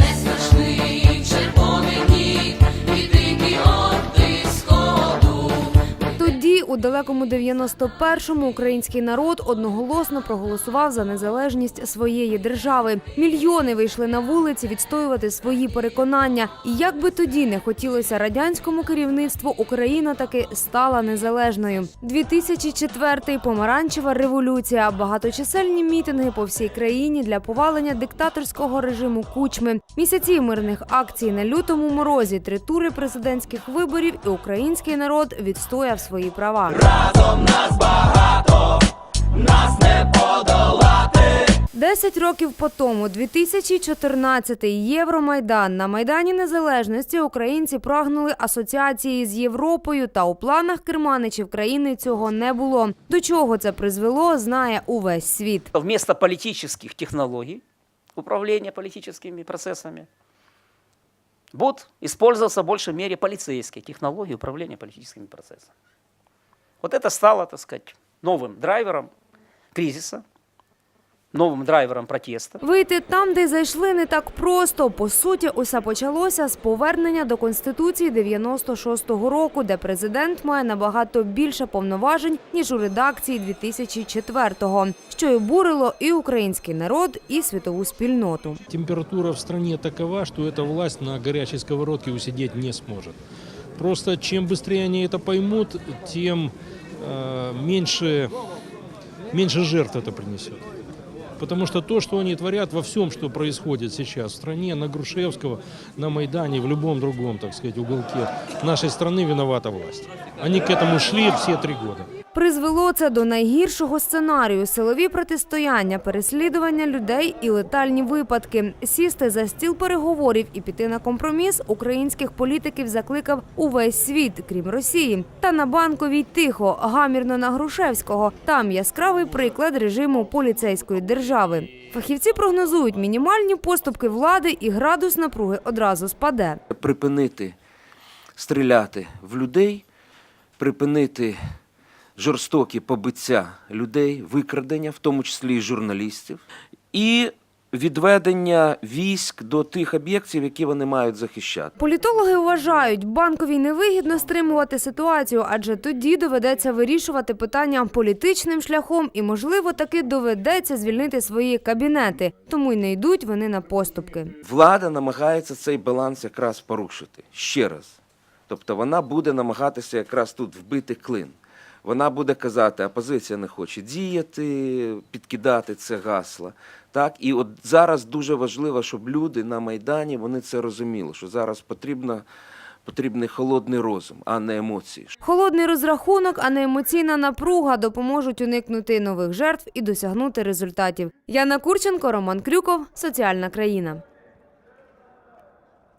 не страшний у далекому 91-му, український народ одноголосно проголосував за незалежність своєї держави. Мільйони вийшли на вулиці відстоювати свої переконання. І як би тоді не хотілося радянському керівництву, Україна таки стала незалежною. 2004-й – помаранчева революція, багаточисельні мітинги по всій країні для повалення диктаторського режиму кучми, місяці мирних акцій на лютому морозі, три тури президентських виборів, і український народ відстояв свої права. Десять років по тому, 2014-й, Євромайдан. На Майдані Незалежності українці прагнули асоціації з Європою, та у планах керманичів країни цього не було. До чого це призвело, знає увесь світ. вместо политических технологий управления политическими процессами будут использоваться в большей мере полицейские технологии управления политическими процессами. Вот это стало, так сказать, новым драйвером кризиса, новым драйвером протеста. Вийти там, де зайшли, не так просто. По суті, усе почалося з повернення до конституції 96-го року, де президент має набагато більше повноважень ніж у редакції 2004-го, що й обурило і український народ, і світову спільноту. Температура в стране такова, что эта власть на горячей сковородке усидеть не сможет. Просто чем быстрее они это поймут, тем э, меньше, меньше жертв это принесет. Потому что то, что они творят во всем, что происходит сейчас в стране, на Грушевского, на Майдане, в любом другом, так сказать, уголке нашей страны виновата власть. Они к этому шли все три года. Призвело це до найгіршого сценарію: силові протистояння, переслідування людей і летальні випадки. Сісти за стіл переговорів і піти на компроміс українських політиків закликав увесь світ, крім Росії. Та на банковій тихо, гамірно на Грушевського. Там яскравий приклад режиму поліцейської держави. Фахівці прогнозують мінімальні поступки влади і градус напруги одразу спаде. припинити стріляти в людей, припинити жорстокі побиття людей, викрадення, в тому числі і журналістів, і відведення військ до тих об'єктів, які вони мають захищати. Політологи вважають, банковій невигідно стримувати ситуацію, адже тоді доведеться вирішувати питання політичним шляхом і, можливо, таки доведеться звільнити свої кабінети. Тому й не йдуть вони на поступки. Влада намагається цей баланс якраз порушити ще раз. Тобто вона буде намагатися якраз тут вбити клин. Вона буде казати, опозиція не хоче діяти, підкидати це гасло. Так? І от зараз дуже важливо, щоб люди на Майдані вони це розуміли, що зараз потрібно, потрібний холодний розум, а не емоції. Холодний розрахунок, а не емоційна напруга допоможуть уникнути нових жертв і досягнути результатів. Яна Курченко, Роман Крюков, Соціальна країна.